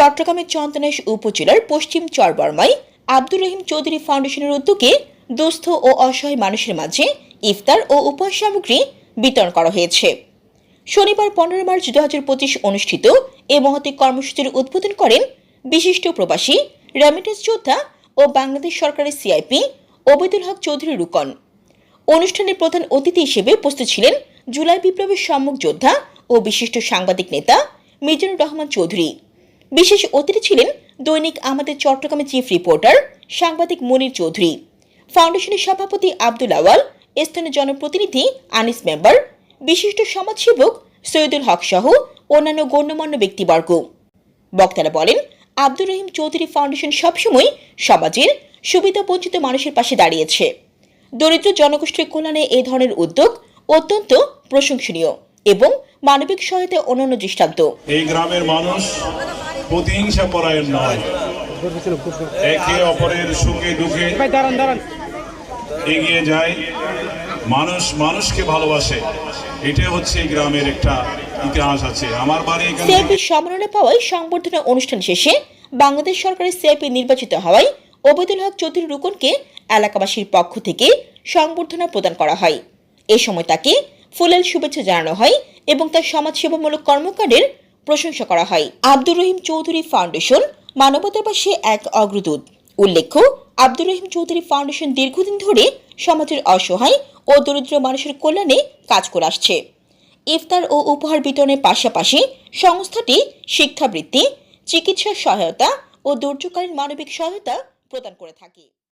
চট্টগ্রামের চন্দনেশ উপজেলার পশ্চিম চরবর্মায় আব্দুর রহিম চৌধুরী ফাউন্ডেশনের উদ্যোগে দুস্থ ও অসহায় মানুষের মাঝে ইফতার ও উপহার সামগ্রী বিতরণ করা হয়েছে। শনিবার পনেরো মার্চ দু হাজার পঁচিশ অনুষ্ঠিত এ মহতী কর্মসূচির উদ্বোধন করেন বিশিষ্ট প্রবাসী রেমিটেন্স যোদ্ধা ও বাংলাদেশ সরকারের সিআইপি ওবেদুল হক চৌধুরী রুকন। অনুষ্ঠানের প্রধান অতিথি হিসেবে উপস্থিত ছিলেন জুলাই বিপ্লবের সম্মুখ যোদ্ধা ও বিশিষ্ট সাংবাদিক নেতা মিজানুর রহমান চৌধুরী। বিশেষ অতিথি ছিলেন দৈনিক আমাদের চট্টগ্রামের চিফ রিপোর্টার সাংবাদিক মনির চৌধুরী, ফাউন্ডেশনের সভাপতি আব্দুল আওয়াল, স্থানীয় জনপ্রতিনিধি আনিস মেম্বার, বিশিষ্ট সমাজসেবক সৈয়দুল হক সহ অন্যান্য গণ্যমান্য ব্যক্তিবর্গ। বক্তারা বলেন, আব্দুর রহিম চৌধুরী ফাউন্ডেশন সবসময় সমাজের সুবিধা বঞ্চিত মানুষের পাশে দাঁড়িয়েছে। দরিদ্র জনগোষ্ঠীর কল্যাণে এই ধরনের উদ্যোগ অত্যন্ত প্রশংসনীয় এবং মানবিক সহায়তা অন্যান্য দৃষ্টান্ত। এই গ্রামের মানুষ প্রতিহিংসা পরায়ণ নয়। একে অপরের সুখে দুঃখে এগিয়ে যায়। মানুষ মানুষকে ভালোবাসে। এটা হচ্ছে এই গ্রামের একটা ইতিহাস আছে। আমার বাড়ি এখানে সিআইপি সম্মাননা পাওয়ায় সংবর্ধনা অনুষ্ঠান শেষে বাংলাদেশ সরকারের সিআইপি নির্বাচিত হওয়ায় ওবেদুল হক চৌধুরী রুকনকে এলাকাবাসীর পক্ষ থেকে সংবর্ধনা প্রদান করা হয়। এ সময় তাকে ফুলেল শুভেচ্ছা জানানো হয় এবং তার সমাজসেবামূলক কর্মকাণ্ডের প্রশংসা করা হয়। আব্দুর রহিম চৌধুরী ফাউন্ডেশন মানবতার পাশে এক অগ্রদূত। উল্লেখ্য, আব্দুর রহিম চৌধুরী ফাউন্ডেশন দীর্ঘদিন ধরে সমাজের অসহায় ও দরিদ্র মানুষের কল্যাণে কাজ করে আসছে। ইফতার ও উপহার বিতরণের পাশাপাশি সংস্থাটি শিক্ষাবৃত্তি, চিকিৎসা সহায়তা ও দুর্যোগকালীন মানবিক সহায়তা প্রদান করে থাকে।